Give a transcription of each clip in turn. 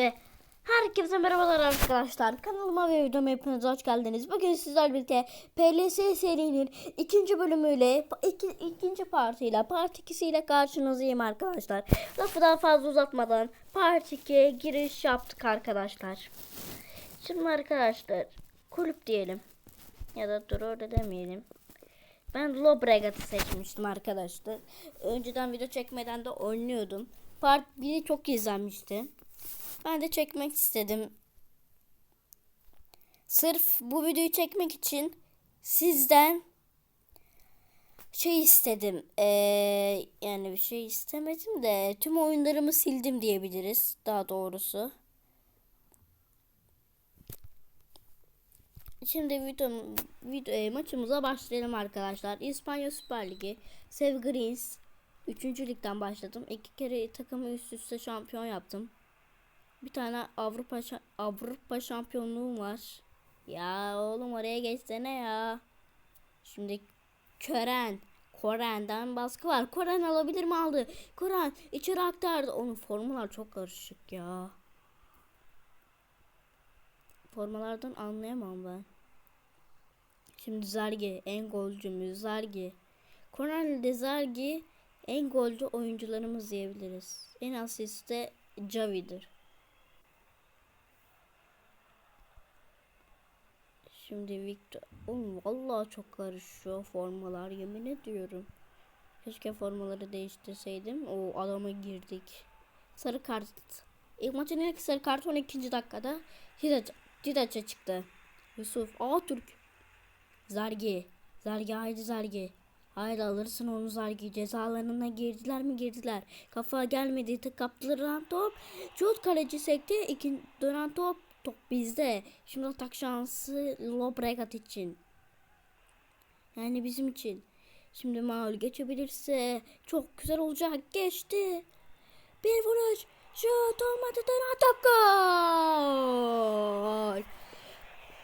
Ve herkese merhabalar arkadaşlar. Kanalıma ve videoma hepiniz hoş geldiniz. Bugün sizlerle birlikte PLS serinin ikinci bölümüyle, iki, ikinci partiyle, part 2'siyle karşınızdayım arkadaşlar. Lafı daha fazla uzatmadan part 2'ye giriş yaptık arkadaşlar. Şimdi arkadaşlar kulüp diyelim. Ya da dur öyle demeyelim. Ben Lobregat'ı seçmiştim arkadaşlar. Önceden video çekmeden de oynuyordum. Part 1'i çok izlenmişti. Ben de çekmek istedim. Sırf bu videoyu çekmek için sizden şey istedim. Ee, yani bir şey istemedim de tüm oyunlarımı sildim diyebiliriz daha doğrusu. Şimdi video, video e, maçımıza başlayalım arkadaşlar. İspanya Süper Ligi, Sev Greens 3. ligden başladım. İki kere takımı üst üste şampiyon yaptım. Bir tane Avrupa Avrupa şampiyonluğum var. Ya oğlum oraya geçsene ya. Şimdi Kören Koren'den baskı var. Koren alabilir mi aldı? Koren içeri aktardı. Onun formalar çok karışık ya. Formalardan anlayamam ben. Şimdi Zargi en golcümüz Zargi. Koren de Zargi en golcü oyuncularımız diyebiliriz. En asist de Javi'dir. Şimdi Victor. Oğlum vallahi çok karışıyor formalar yemin ediyorum. Keşke formaları değiştirseydim. O adama girdik. Sarı kart. İlk maçın ilk sarı kart 12. dakikada Didac'a çıktı. Yusuf. Aa Türk. Zargi. Zargi haydi Zargi. Haydi alırsın onu Zargi. Cezalarına girdiler mi girdiler. Kafa gelmedi. Tık kaptılar top. Şut kaleci sekti. İkinci dönen top Top bizde. Şimdi atak şansı Lobregat için. Yani bizim için. Şimdi Maul geçebilirse çok güzel olacak. Geçti. Bir vuruş. Şut olmadı. Dön atak gol.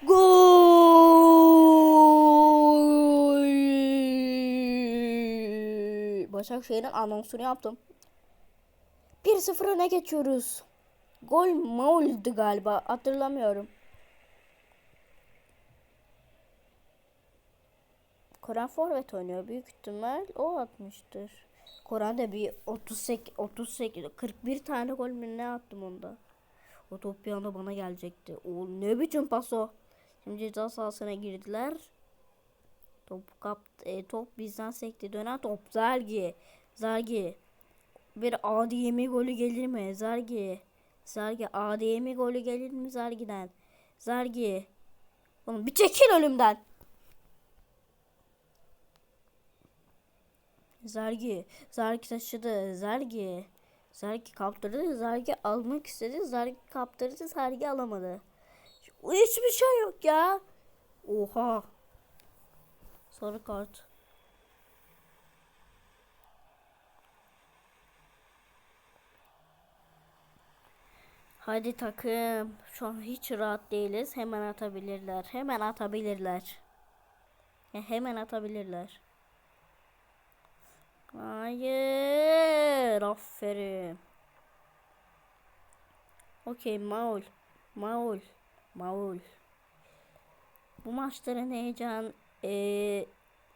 Gol. Başakşehir'in anonsunu yaptım. 1-0 öne geçiyoruz. Gol Maul'du galiba. Hatırlamıyorum. Koran forvet oynuyor. Büyük ihtimal o atmıştır. Koran da bir 38 38 41 tane gol mü ne attım onda. O top bir anda bana gelecekti. O ne biçim pas o. Şimdi ceza sahasına girdiler. Top kap e, top bizden sekti. Dönen top Zargi. Zargi. Bir ADM golü gelir mi? Zargi. Zargi ADM golü gelir mi Zargi'den? Zargi. Oğlum bir çekil ölümden. Zargi. Zargi taşıdı. Zargi. Zargi kaptırdı. Zargi almak istedi. Zargi kaptırdı. Zargi alamadı. Hiçbir şey yok ya. Oha. Sarı kart. Hadi takım. Şu an hiç rahat değiliz. Hemen atabilirler. Hemen atabilirler. Ya hemen atabilirler. Hayır. Aferin. Okey Maul. Maul. Maul. Bu maçların heyecan eee,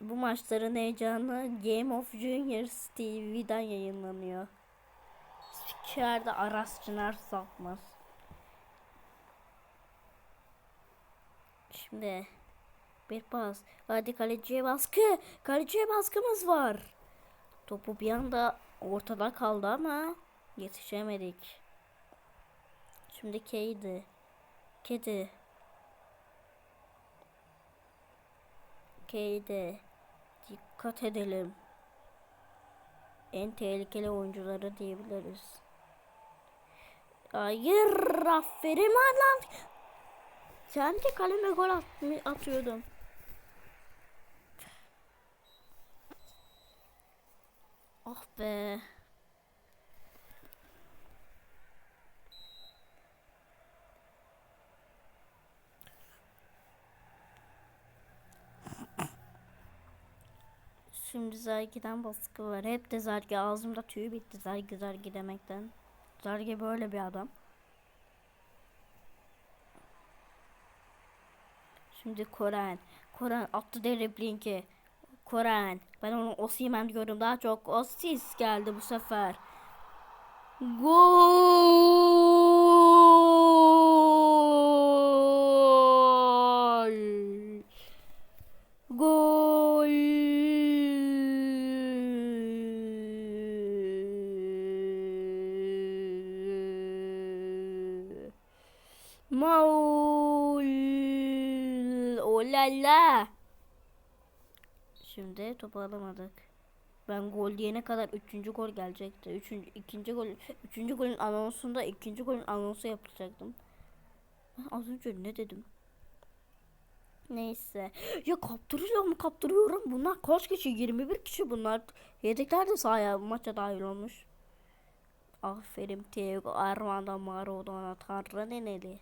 bu maçların heyecanı Game of Juniors TV'den yayınlanıyor. Spikerde Aras Çınar Sapmaz. Şimdi bir pas. Hadi kaleciye baskı. Kaleciye baskımız var. Topu bir anda ortada kaldı ama yetişemedik. Şimdi Kedi. Kedi. Kedi. Dikkat edelim. En tehlikeli oyuncuları diyebiliriz. Hayır aferin lan. Sen de kaleme gol at atıyordum. Ah be. Şimdi Zargi'den baskı var. Hep de Zargi ağzımda tüy bitti Zargi Zargi demekten. Zarge böyle bir adam. Şimdi Koren. Koren attı deri Blink'i. Koren. Ben onu Osimen diyorum daha çok. Osis geldi bu sefer. Gol! La la. Şimdi topu alamadık. Ben gol diyene kadar üçüncü gol gelecekti. Üçüncü, ikinci gol, üçüncü golün anonsunda ikinci golün anonsu yapacaktım. Ben az önce ne dedim? Neyse. Ya kaptırıyor mu kaptırıyorum. Bunlar kaç kişi? 21 kişi bunlar. Yedekler de sahaya maça dahil olmuş. Aferin Diego Armando Maradona Tanrı neneli.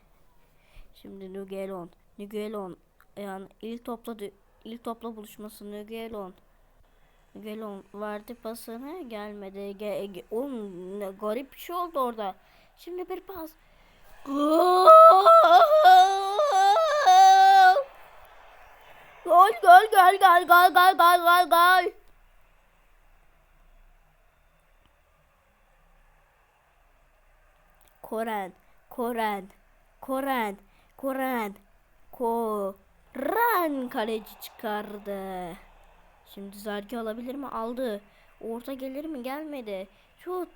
Şimdi Nugelon. Nugelon. Yani ilk topla ilk topla buluşması Nugelon. Nugelon verdi pasını gelmedi. Ge, ge, oğlum ne garip bir şey oldu orada. Şimdi bir pas. Gol! Gol gol gol gol gol gol gol gol gol. Koren, Koren, Koren, Koren, Koren kaleci çıkardı. Şimdi Zergi alabilir mi? Aldı. Orta gelir mi? Gelmedi. Şut.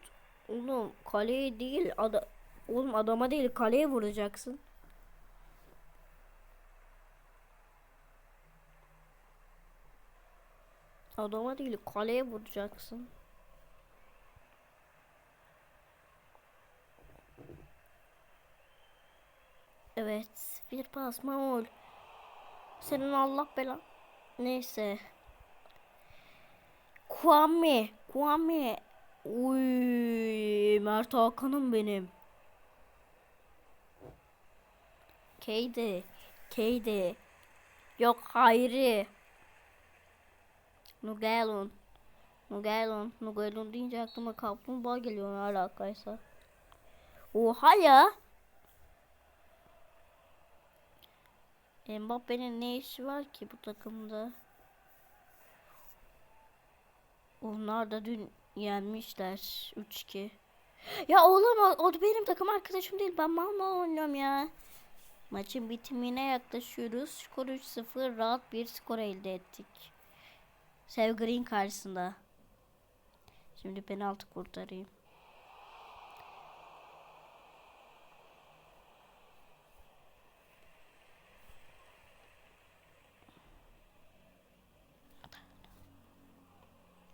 Oğlum kaleye değil. Ada Oğlum adama değil kaleye vuracaksın. Adama değil kaleye vuracaksın. Evet bir pas maul. Senin Allah belan. Neyse. Kwame. Kwame. Uy, Mert Hakan'ım benim. Keydi. Keydi. Yok Hayri. Nugelon. Nugelon. Nugelon deyince aklıma kaplumbağa geliyor ne alakaysa. Oha ya. Mbappe'nin ne işi var ki bu takımda? Onlar da dün yenmişler 3-2. Ya oğlum o, o benim takım arkadaşım değil. Ben mal oynuyorum ya. Maçın bitimine yaklaşıyoruz. Skor 3-0 rahat bir skor elde ettik. Sev Green karşısında. Şimdi penaltı kurtarayım.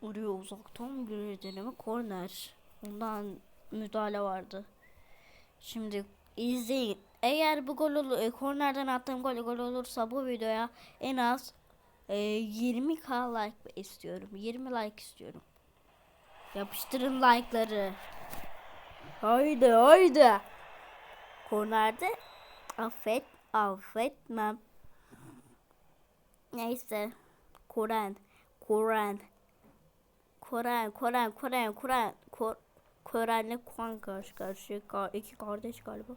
Oraya uzaktan bir deneme korner. Ondan müdahale vardı. Şimdi izleyin. Eğer bu gol olur, e, kornerden attığım gol gol olursa bu videoya en az e, 20k like istiyorum. 20 like istiyorum. Yapıştırın like'ları. Haydi haydi. Kornerde affet affetmem. Neyse. Koran. Koran. Koran, Koran, Koran, Koran, Kor Koran'la Kuan karşı karşıya. iki kardeş galiba.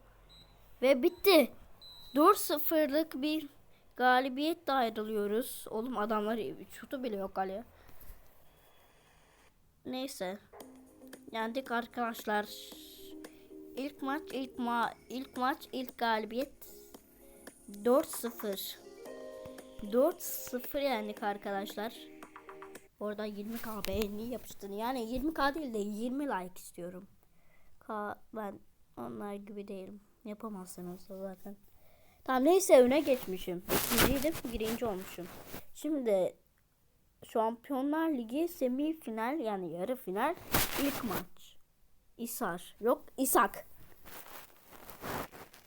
Ve bitti. 4-0'lık bir galibiyetle ayrılıyoruz. Oğlum adamlar şutu bile yok kaleye. Neyse. Yendik arkadaşlar. İlk maç, ilk ma ilk maç, ilk galibiyet 4-0. 4-0 yendik arkadaşlar. Orada 20k beğeni yapıştın. Yani 20k değil de 20 like istiyorum. K ben onlar gibi değilim. Yapamazsınız zaten. Tamam neyse öne geçmişim. İkinciydim birinci olmuşum. Şimdi Şampiyonlar Ligi semi final yani yarı final ilk maç. İsar. Yok İsak.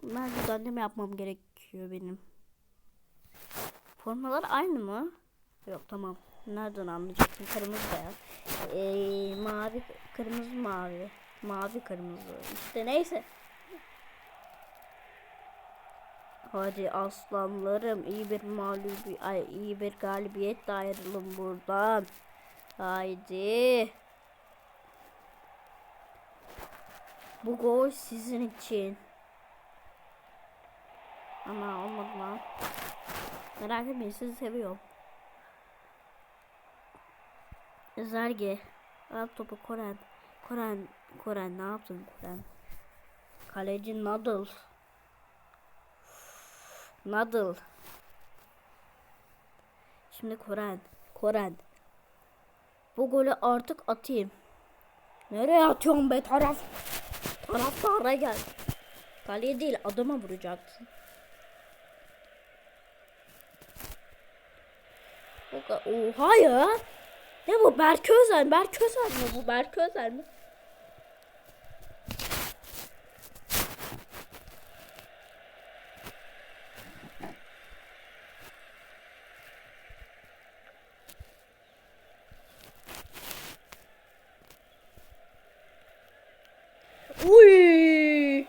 Ben düzenleme yapmam gerekiyor benim. Formalar aynı mı? Yok tamam. Nereden anlayacaksın? Kırmızı beyaz. Ee, mavi, kırmızı mavi. Mavi kırmızı. İşte neyse. Hadi aslanlarım iyi bir mağlubi ay iyi bir galibiyet ayrılın buradan. Haydi. Bu gol sizin için. Ama olmadı lan. Merak etmeyin sizi seviyorum. Zerge. Al topu Koren. Koren. Koren ne yaptın Koren? Kaleci Nadal. Nadal. Şimdi Koren. Koren. Bu golü artık atayım. Nereye atıyorsun be taraf? Taraftara gel. Kaleye değil adama vuracaksın. Oha ya. Ne bu Berk Özel? Berk Özel mi bu? Berk Özel mi? Uy!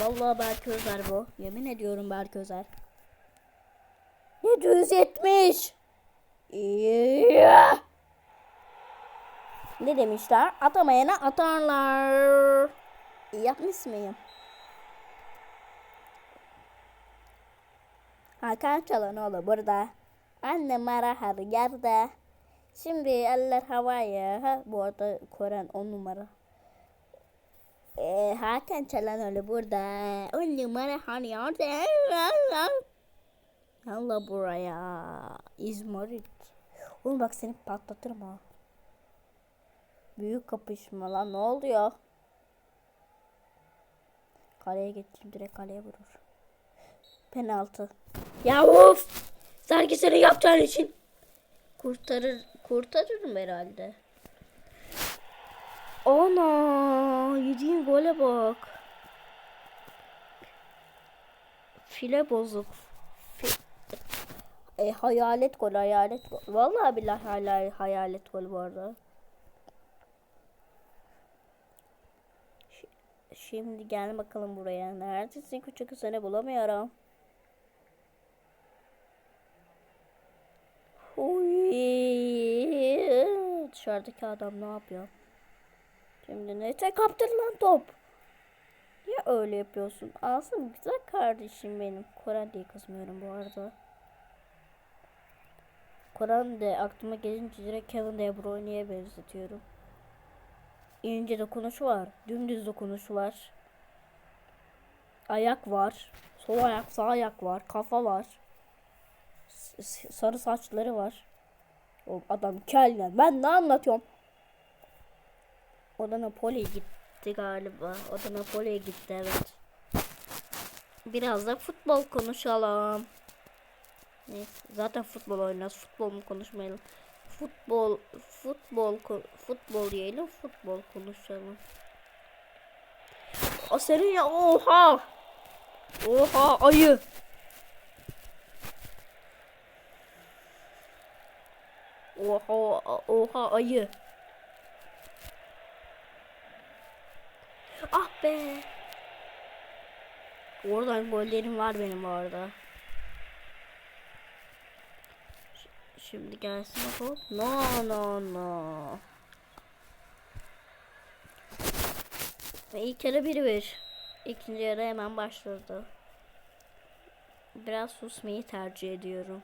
Vallahi Berk Özer bu. Yemin ediyorum Berk Özer. 770. Ne demişler? Atamayana atarlar. İyi yapmış mıyım? Hakan Çalanoğlu burada. Anne Mara her yerde. Şimdi eller havaya. Ha, bu arada Koren 10 numara. Ee, Hakan Çalanoğlu burada. 10 numara her yerde. Yalla buraya. İzmarit. Oğlum bak seni patlatırım ha. Büyük kapışma lan ne oluyor? Kaleye geçtim direkt kaleye vurur. Penaltı. Ya of! Sanki senin yapacağın için. Kurtarır, kurtarırım herhalde. Ana! Yediğin gole bak. File bozuk. E, hayalet gol, hayalet gol. Vallahi billahi hala hayalet gol bu arada. Şimdi gel bakalım buraya. Neredesin küçük seni bulamıyorum. Uy, dışarıdaki adam ne yapıyor? Şimdi nete kaptır lan top. Niye öyle yapıyorsun? Alsın güzel kardeşim benim. Koran diye kızmıyorum bu arada. Koran de aklıma gelince direkt Kevin De Bruyne'ye benzetiyorum. İnce dokunuşu var. Dümdüz dokunuşu var. Ayak var. Sol ayak, sağ ayak var. Kafa var. S- sarı saçları var. O adam kel Ben ne anlatıyorum? O da Napoli'ye gitti galiba. O da Napoli'ye gitti evet. Biraz da futbol konuşalım. Neyse, zaten futbol oynuyoruz. Futbol mu konuşmayalım? Futbol, futbol, futbol diyelim. Futbol konuşalım. O senin ya oha. Oha ayı. Oha oha ayı. Ah be. Oradan gollerim var benim bu arada. Ş- Şimdi gelsin hop. No no no. Ve ilk yarı bir bir. İkinci yarı hemen başladı. Biraz susmayı tercih ediyorum.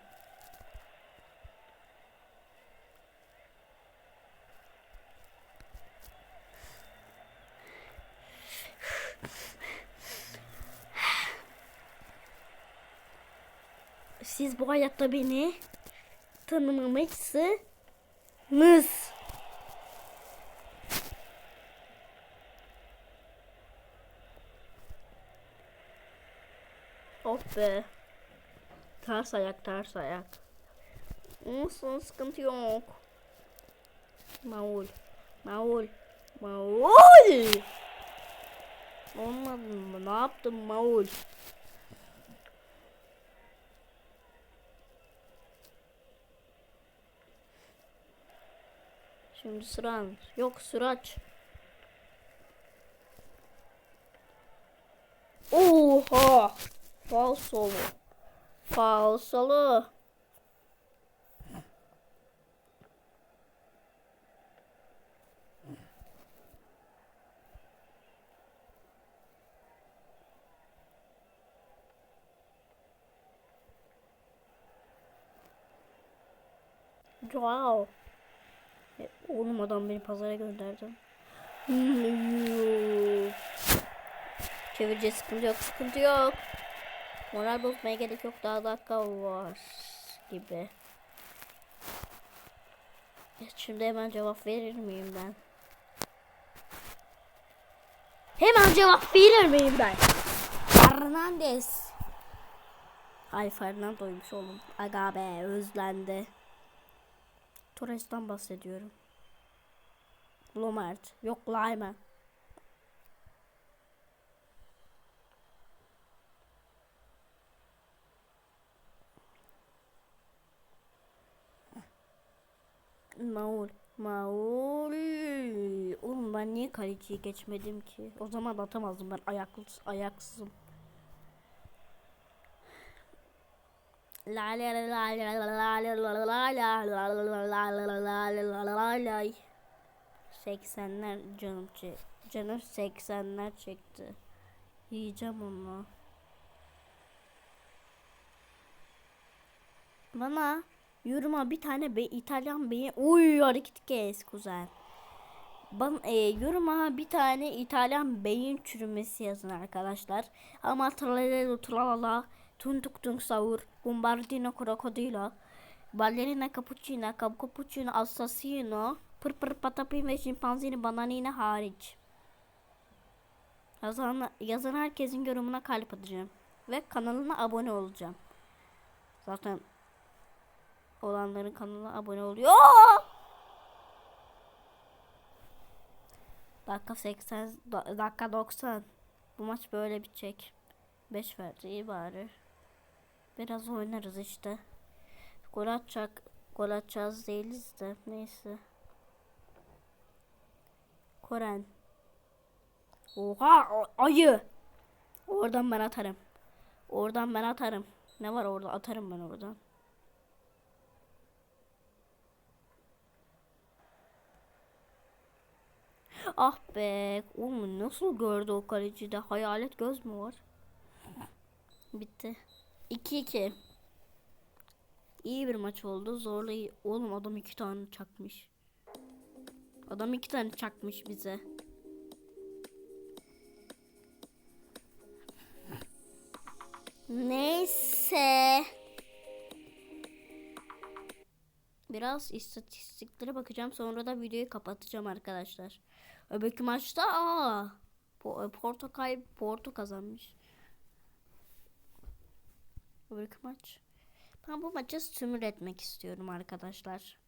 Siz bu hayatta beni tanımamışsınız. Oh be. Ters ayak, ters ayak. Olsun, sıkıntı yok. Maul. Maul. Maul. Olmadı mı? Ne yaptın Maul? Şimdi sıran. Yok sıraç. Oha. Falsolu. Falsolu. Wow. Oğlum adam beni pazara gönderdi. Çevirce sıkıntı yok, sıkıntı yok. Moral bozmaya gerek yok. Daha dakika var gibi. E, Şimdi hemen cevap verir miyim ben? Hemen cevap verir miyim ben? Fernandez. Ay Fernando'ymuş oğlum. Aga be özlendi. Torres'tan bahsediyorum. Lomart. Yok Lyman. Maul. Maul. Oğlum ben niye kaleciyi geçmedim ki? O zaman atamazdım ben ayaklı ayaksızım. La la la la la la la la la la la la la la 80'ler canım çek. Canım 80'ler çekti. Yiyeceğim onu. Bana yoruma bir tane be İtalyan beyin. Uy hareket kes kuzen. Ban e, yoruma bir tane İtalyan beyin çürümesi yazın arkadaşlar. Ama tralala tralala tuntuk tunk savur bombardino krokodilo ballerina cappuccino cap cappuccino assassino pır pır patapim ve şimpanzini bananina hariç. Yazan, yazan herkesin yorumuna kalp atacağım. Ve kanalına abone olacağım. Zaten olanların kanalına abone oluyor. Dakika 80, da- dakika 90. Bu maç böyle bitecek. 5 verdi iyi bari. Biraz oynarız işte. Gol atacak, gol atacağız değiliz de neyse. Koren. Oha ayı. Oradan ben atarım. Oradan ben atarım. Ne var orada atarım ben oradan. Ah be. Oğlum nasıl gördü o kalecide? Hayalet göz mü var? Bitti. 2-2. İyi bir maç oldu. Zorla iyi. Oğlum adam iki tane çakmış. Adam iki tane çakmış bize. Neyse. Biraz istatistiklere bakacağım. Sonra da videoyu kapatacağım arkadaşlar. Öbürkü maçta aa, Po- Porto kay Porto kazanmış. Öbürkü maç. Ben bu maçı sümür etmek istiyorum arkadaşlar.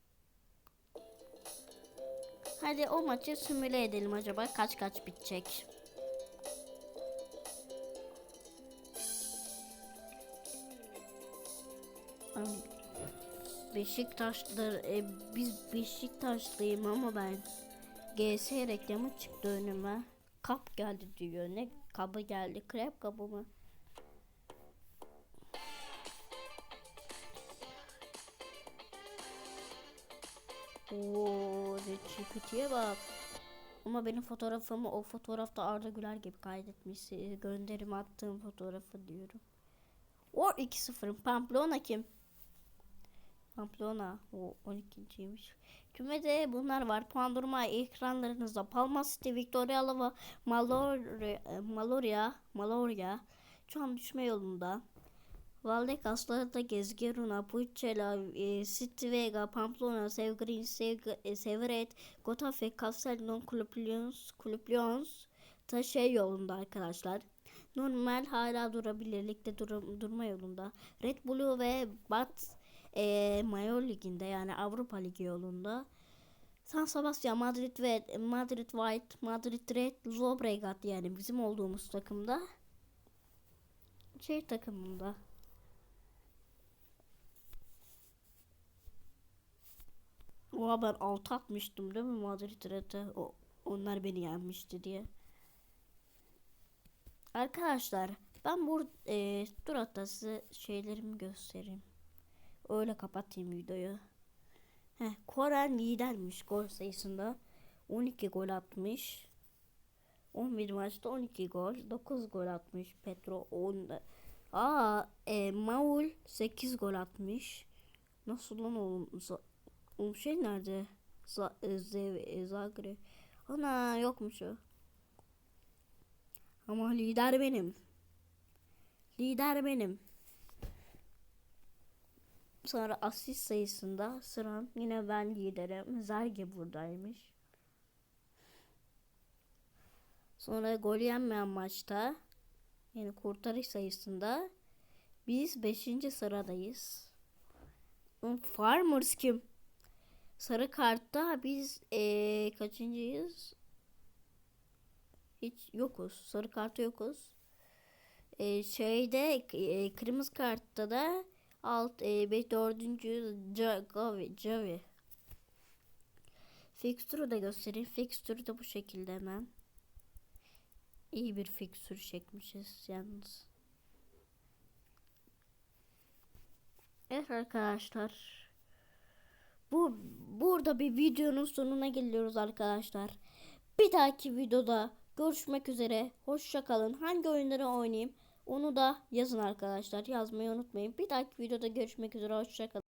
Hadi o maçı simüle edelim acaba kaç kaç bitecek. Am, Beşiktaşlar e, biz Beşiktaşlıyım ama ben GS reklamı çıktı önüme. Kap geldi diyor. Ne kabı geldi? Krep kabı mı? Oo, Reçipitiye bak. Ama benim fotoğrafımı o fotoğrafta Arda Güler gibi kaydetmiş. Ee, Gönderim attığım fotoğrafı diyorum. O 2-0. Pamplona kim? Pamplona. O 12.ymiş. Kümede bunlar var. Puan durma ekranlarınızda. Palma City, Victoria Alava, Maloria, Maloria, Maloria. Şu an düşme yolunda. Valdecas'larda Gezgeruna, Pucela, e, City Vega, Pamplona, Sevgrin, Sevg- e, Severet, Gotafe, Castellon, Kulüplyons, Kulüplyons da şey yolunda arkadaşlar. Normal hala durabilir. Ligde dur- durma yolunda. Red Bull ve Bat e, Mayor Ligi'nde yani Avrupa Ligi yolunda. San Sebastian, Madrid ve Madrid White, Madrid Red, Zobregat yani bizim olduğumuz takımda. Şey takımında. Oha ben 6 atmıştım değil mi Madrid Red'e? O, onlar beni yenmişti diye. Arkadaşlar ben bu e, dur hatta size şeylerimi göstereyim. Öyle kapatayım videoyu. Heh, Koren lidermiş gol sayısında. 12 gol atmış. 11 maçta 12 gol. 9 gol atmış. Petro 10. Aa, e, Maul 8 gol atmış. Nasıl lan oğlum? Za- O şey nerede? Z Z e, Zagreb. Ana yokmuş o. Ama lider benim. Lider benim. Sonra asist sayısında sıram yine ben liderim. Zerge buradaymış. Sonra gol yenmeyen maçta yani kurtarış sayısında biz 5. sıradayız. Oğlum, Farmers kim? Sarı kartta biz eee kaçıncıyız? Hiç yokuz. Sarı kartta yokuz. Eee, şeyde eee, kırmızı kartta da alt eee beş dördüncü Javi Javi. Fixture'u da göstereyim. Fixture da bu şekilde hemen. İyi bir fixture çekmişiz yalnız. Evet arkadaşlar. Bu burada bir videonun sonuna geliyoruz arkadaşlar. Bir dahaki videoda görüşmek üzere. Hoşça kalın. Hangi oyunları oynayayım onu da yazın arkadaşlar. Yazmayı unutmayın. Bir dahaki videoda görüşmek üzere. Hoşça kalın.